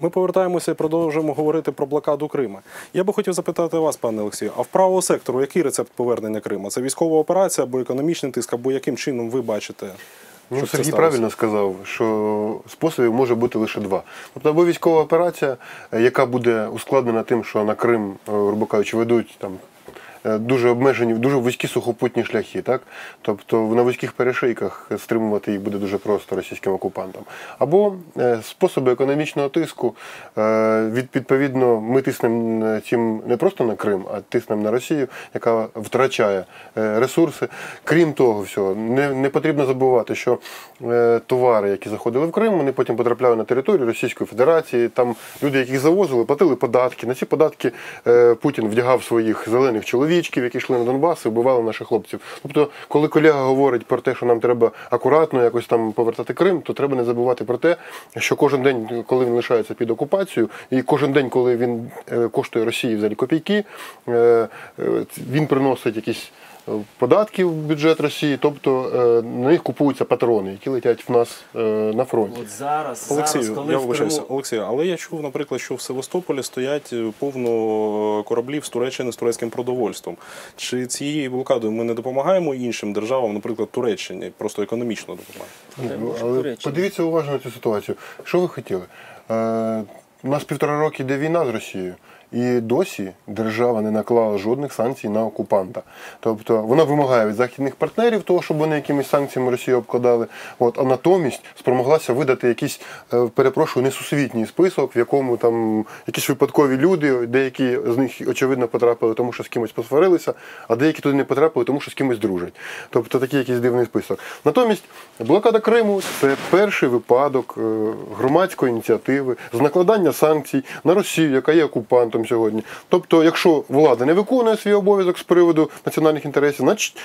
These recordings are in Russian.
Ми повертаємося і продовжуємо говорити про блокаду Крима. Я би хотів запитати вас, пане Олексію, а в правого сектору який рецепт повернення Крима? Це військова операція або економічний тиск, або яким чином ви бачите? Ну, Сергій правильно сказав, що способів може бути лише два. Тобто або військова операція, е, яка буде ускладнена тим, що на Крим, е, грубо кажучи, ведуть там. Е, Дуже обмежені, дуже вузькі сухопутні шляхи, так? Тобто на вузьких перешийках стримувати їх буде дуже просто російським окупантам. Або е, способи економічного тиску. Е, відповідно, ми тиснемо цим не просто на Крим, а тиснемо на Росію, яка втрачає ресурси. Крім того всього, не, не потрібно забувати, що товари, які заходили в Крим, вони потім потрапляли на територію Російської Федерації. Там люди, яких завозили, платили податки. На ці податки Путін вдягав своїх зелених чоловічків, які йшли на Донбас і вбивали наших хлопців. Тобто, коли колега говорить про те, що нам треба акуратно якось там повертати Крим, то треба не забувати про те, що кожен день, коли він лишається під окупацією, і кожен день, коли він е, коштує Росії взагалі копійки, е, е, він приносить якісь податки в бюджет Росії, тобто е, на них купуються патрони, які летять в нас е, на фронті. От зараз, Олексію, зараз, коли я вибачаюся, Криму... Олексію, але я чув, наприклад, що в Севастополі стоять е, повно кораблів з Туреччини з турецьким продовольством. Чи цією блокадою ми не допомагаємо іншим державам, наприклад, Туреччині, просто економічно допомагаємо? Може, Але подивіться уважно на цю ситуацію. Що ви хотіли? У нас півтора роки йде війна з Росією. І досі держава не наклала жодних санкцій на окупанта. Тобто вона вимагає від західних партнерів того, щоб вони якимись санкціями Росію обкладали. От, а натомість спромоглася видати якийсь, е, перепрошую, несусвітній список, в якому там якісь випадкові люди, деякі з них очевидно потрапили, тому що з кимось посварилися, а деякі туди не потрапили, тому що з кимось дружать. Тобто такий якийсь дивний список. Натомість блокада Криму це перший випадок е, громадської ініціативи з накладання санкцій на Росію, яка є окупантом сьогодні. Тобто, якщо влада не виконує свій обов'язок з приводу національних інтересів, значить,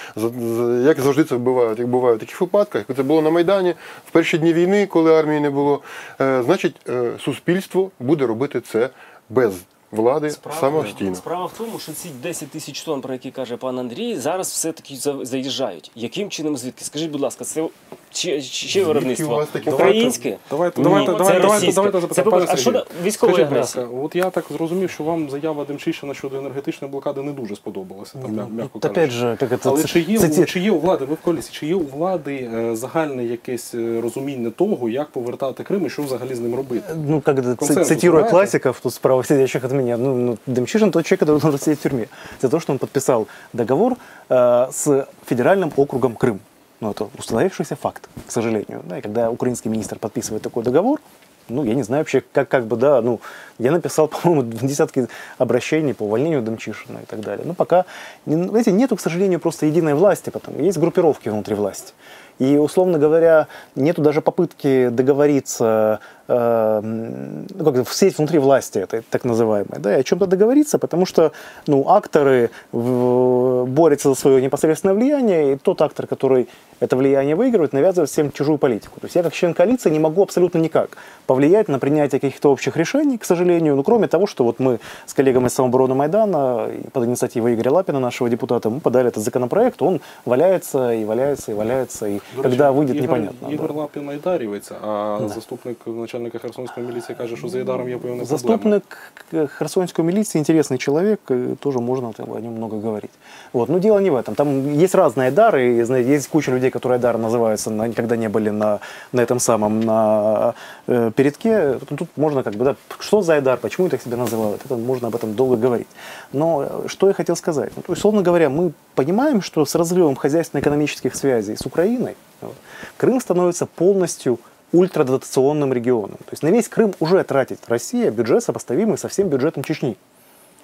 як завжди це вбивають, як буває в таких випадках, як це було на Майдані в перші дні війни, коли армії не було, е, значить, е, суспільство буде робити це без влади самостійно. Справа в тому, що ці 10 тисяч тонн, про які каже пан Андрій, зараз все-таки заїжджають. Яким чином звідки? Скажіть, будь ласка, це чи, чи у виробництво? вас такі- Українське? Давайте, Ні, давайте, це давайте, давайте, російське. давайте Це запитаємо. по-перше, Пане а Сергію, щодо військової скажіть, будь агресії? ласка, От я так зрозумів, що вам заява Демчишина щодо енергетичної блокади не дуже сподобалася. Там, м'я- м'яко Вот кажучи. опять же, как это... Але ц- чи є, цити- у, чи є у влади, ви в коаліції, чи є у влади е, загальне якесь е, розуміння того, як повертати Крим і що взагалі з ним робити? ну, как это, ци- Консенсус, цитируя да, это? классиков, тут справа сидящих от меня, ну, ну, Демчишин тот человек, который должен сидеть в тюрьме за то, что он подписал договор э, с федеральным округом Крым. Ну, это установившийся факт, к сожалению. Да, и когда украинский министр подписывает такой договор, ну, я не знаю вообще, как, как бы, да, ну, я написал, по-моему, десятки обращений по увольнению Демчишина и так далее. Но пока, знаете, нету, к сожалению, просто единой власти, потому есть группировки внутри власти. И, условно говоря, нету даже попытки договориться, э, ну, как сеть внутри власти, этой так называемой, да, и о чем-то договориться, потому что, ну, акторы в- борются за свое непосредственное влияние, и тот актор, который это влияние выигрывает, навязывает всем чужую политику. То есть я как член коалиции не могу абсолютно никак повлиять на принятие каких-то общих решений, к сожалению, ну, кроме того, что вот мы с коллегами из самообороны Майдана под инициативой Игоря Лапина, нашего депутата, мы подали этот законопроект, он валяется и валяется и валяется, и До когда речі, выйдет, Ігор, непонятно. Ігор да. Лапін айдарівець, а заступник начальника Херсонської міліції каже, що за Айдаром є певна проблема. Заступник э, Херсонской милиции интересный человек, и тоже можно там о нем много говорить. Вот. Но дело не в этом. Там есть разные дары, и, знаете, есть куча людей, которые Айдар называются, но никогда не были на, на этом самом, на э, передке. Тут, тут можно как бы, да, что за Айдар, почему так себя называют, это можно об этом долго говорить. Но э, что я хотел сказать? Ну, то есть, условно говоря, мы понимаем, что с разрывом хозяйственно-экономических связей с Украиной вот, Крым становится полностью ультрадотационным регионом. То есть на весь Крым уже тратит Россия бюджет, сопоставимый со всем бюджетом Чечни.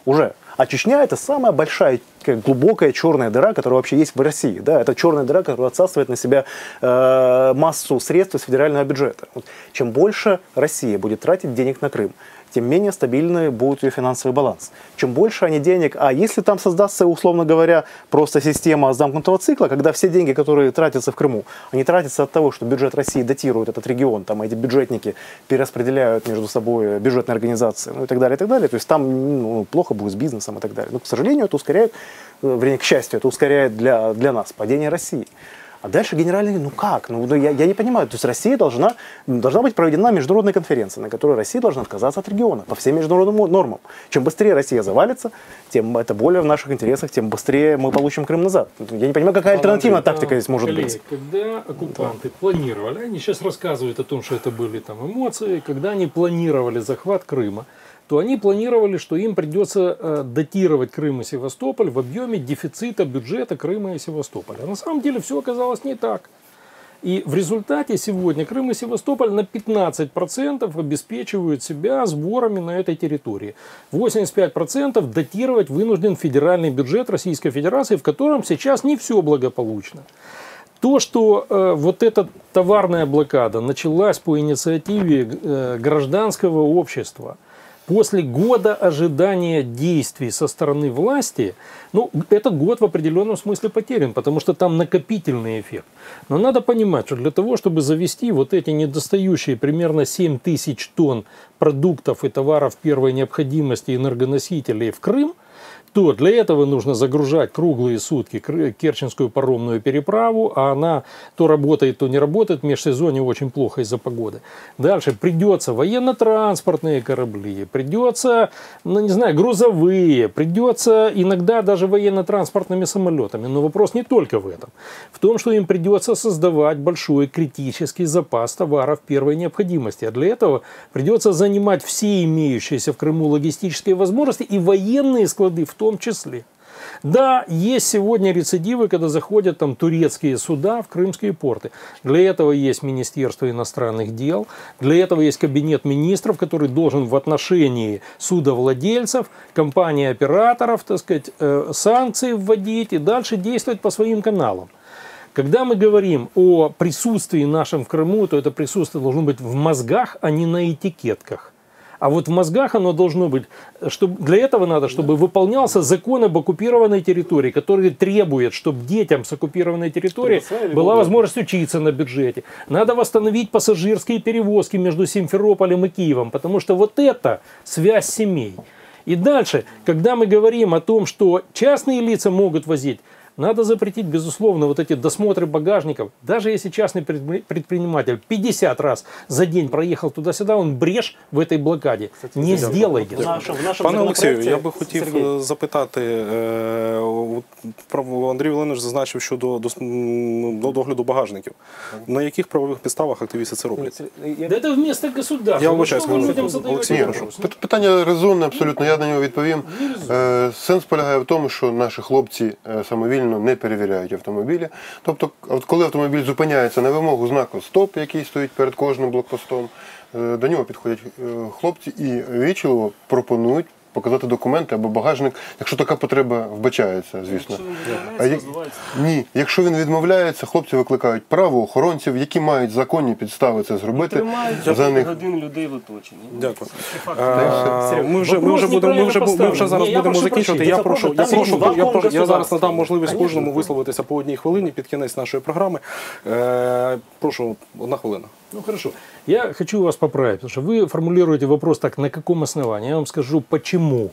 Уже. А Чечня это самая большая, глубокая черная дыра, которая вообще есть в России. Да? Это черная дыра, которая отсасывает на себя э, массу средств из федерального бюджета. Вот. Чем больше Россия будет тратить денег на Крым, тем менее стабильный будет ее финансовый баланс. Чем больше они денег, а если там создастся, условно говоря, просто система замкнутого цикла, когда все деньги, которые тратятся в Крыму, они тратятся от того, что бюджет России датирует этот регион, там эти бюджетники перераспределяют между собой бюджетные организации, ну и так далее, и так далее. То есть там ну, плохо будет с бизнесом и так далее. Но, к сожалению, это ускоряет, э, вернее, к счастью, это ускоряет для, для нас падение России. А дальше генеральный, ну как? Ну, я, я не понимаю. То есть Россия должна, должна быть проведена международная конференция, на которой Россия должна отказаться от региона по всем международным нормам. Чем быстрее Россия завалится, тем это более в наших интересах, тем быстрее мы получим Крым назад. Я не понимаю, какая альтернативная Когда- тактика здесь может коллеги, быть. Когда оккупанты планировали, они сейчас рассказывают о том, что это были там эмоции, когда они планировали захват Крыма, то они планировали, что им придется э, датировать Крым и Севастополь в объеме дефицита бюджета Крыма и Севастополя. На самом деле все оказалось не так. И в результате сегодня Крым и Севастополь на 15% обеспечивают себя сборами на этой территории. 85% датировать вынужден федеральный бюджет Российской Федерации, в котором сейчас не все благополучно. То, что э, вот эта товарная блокада началась по инициативе э, гражданского общества, после года ожидания действий со стороны власти, ну, этот год в определенном смысле потерян, потому что там накопительный эффект. Но надо понимать, что для того, чтобы завести вот эти недостающие примерно 7 тысяч тонн продуктов и товаров первой необходимости энергоносителей в Крым, то для этого нужно загружать круглые сутки Керченскую паромную переправу, а она то работает, то не работает, в межсезонье очень плохо из-за погоды. Дальше придется военно-транспортные корабли, придется, ну не знаю, грузовые, придется иногда даже военно-транспортными самолетами. Но вопрос не только в этом. В том, что им придется создавать большой критический запас товаров первой необходимости. А для этого придется занимать все имеющиеся в Крыму логистические возможности и военные склады в том числе. Да, есть сегодня рецидивы, когда заходят там турецкие суда в крымские порты. Для этого есть Министерство иностранных дел, для этого есть Кабинет министров, который должен в отношении судовладельцев, компаний-операторов, так сказать, э, санкции вводить и дальше действовать по своим каналам. Когда мы говорим о присутствии нашем в Крыму, то это присутствие должно быть в мозгах, а не на этикетках. А вот в мозгах оно должно быть, чтобы, для этого надо, чтобы выполнялся закон об оккупированной территории, который требует, чтобы детям с оккупированной территории была возможность учиться на бюджете. Надо восстановить пассажирские перевозки между Симферополем и Киевом, потому что вот это связь семей. И дальше, когда мы говорим о том, что частные лица могут возить, надо запретить, безусловно, вот эти досмотры багажников. Даже если частный предпри- предприниматель 50 раз за день проехал туда-сюда, он брешь в этой блокаде. Не сделайте. В нашем- в нашем Пане Олексію, законопроекте- я би хотів Сергій, е, запитати, е, от прав- Андрій Володимирович зазначив щодо до догляду багажників. На яких правових підставах активісти це роблять? Да это вместо государства. Я Ну, вибачаюсь, что Олексій, прошу. питання резонне, абсолютно, я на нього відповім. Е, Сенс полягає в тому, що наші хлопці е, самовільно не перевіряють автомобілі. Тобто, от коли автомобіль зупиняється на вимогу знаку СТОП, який стоїть перед кожним блокпостом, е, до нього підходять хлопці і вічливо пропонують показати документи або багажник, якщо така потреба вбачається, звісно. А як- Ні, якщо він відмовляється, хлопці викликають правоохоронців, які мають законні підстави це зробити. Тримають За них годин людей в оточенні. Дякую. Та Е, Ми вже, ми вже будемо, ми вже, ми вже зараз. Ні, я будемо прошу закінчувати. Я прошу, я прошу, я прошу, я зараз надам можливість кожному висловитися по одній хвилині під кінець нашої програми. Е, Прошу, одна хвилина. Ну хорошо. Я хочу вас поправить, потому что вы формулируете вопрос так, на каком основании. Я вам скажу, почему.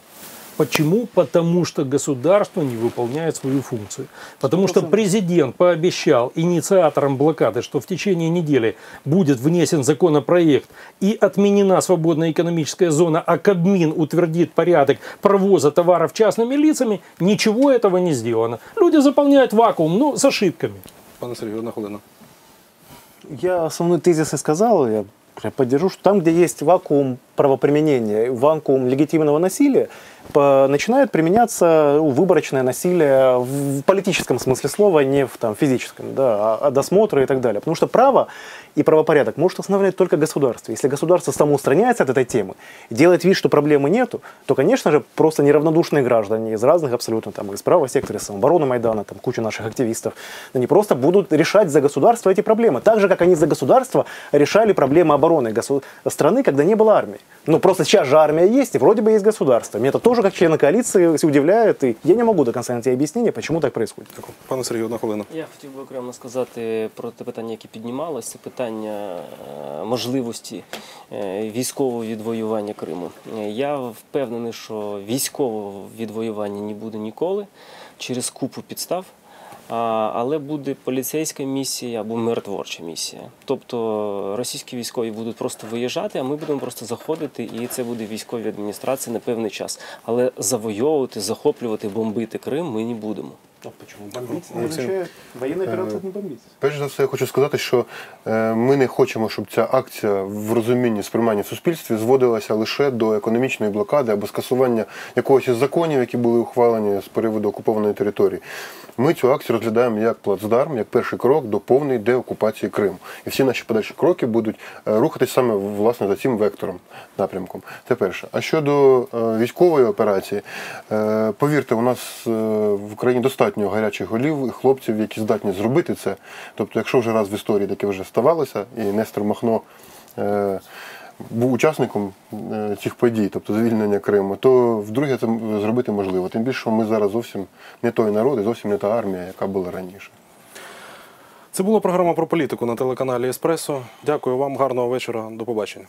Почему? Потому что государство не выполняет свою функцию. Потому что президент пообещал инициаторам блокады, что в течение недели будет внесен законопроект и отменена свободная экономическая зона, а Кабмин утвердит порядок провоза товаров частными лицами. Ничего этого не сделано. Люди заполняют вакуум, но с ошибками. Пане Сергію, одна хвилина. Я основной тезис и сказал, я поддержу, что там, где есть вакуум правоприменения, вакуум легитимного насилия, по- начинает применяться ну, выборочное насилие в политическом смысле слова, не в там, физическом, да, а, а досмотры и так далее. Потому что право и правопорядок может устанавливать только государство. Если государство самоустраняется от этой темы, и делает вид, что проблемы нету, то, конечно же, просто неравнодушные граждане из разных абсолютно, там, из правого сектора, из самообороны Майдана, там, куча наших активистов, они просто будут решать за государство эти проблемы. Так же, как они за государство решали проблемы обороны госу- страны, когда не было армии. Ну, просто сейчас же армия есть, и вроде бы есть государство. Меня это тоже, как члена коалиции, удивляет, и я не могу до конца найти объяснение, почему так происходит. Дякую. Пане Сергію, одна хвилина. Я хотів би окремо сказати про те питання, яке піднімалося, це питання е, можливості е, військового відвоювання Криму. Е, Я впевнений, що військового відвоювання не буде ніколи через купу підстав. але буде поліцейська місія або миротворча місія. Тобто російські військові будуть просто виїжджати, а ми будемо просто заходити, і це буде військові адміністрації на певний час. Але завойовувати, захоплювати, бомбити Крим ми не будемо. А почему? Бомбить Ну, не означает... Военная операция не бомбить. Перш за все, я хочу сказати, що е, ми не хочемо, щоб ця акція в розумінні сприймання в суспільстві зводилася лише до економічної блокади або скасування якогось із законів, які були ухвалені з приводу окупованої території. Ми цю акцію розглядаємо як плацдарм, як перший крок до повної деокупації Криму. І всі наші подальші кроки будуть е, рухатись саме власне за цим вектором, напрямком. Це перше. А щодо е, військової операції, е, повірте, у нас е, в Україні достатньо гарячих голів і хлопців, які здатні зробити це. Тобто, якщо вже раз в історії таке вже ставалося, і Нестор Махно. е, Був учасником е, цих подій, тобто звільнення Криму, то вдруге це зробити можливо. Тим більше, що ми зараз зовсім не той народ і зовсім не та армія, яка була раніше. Це була програма про політику на телеканалі Еспресо. Дякую вам, гарного вечора. До побачення.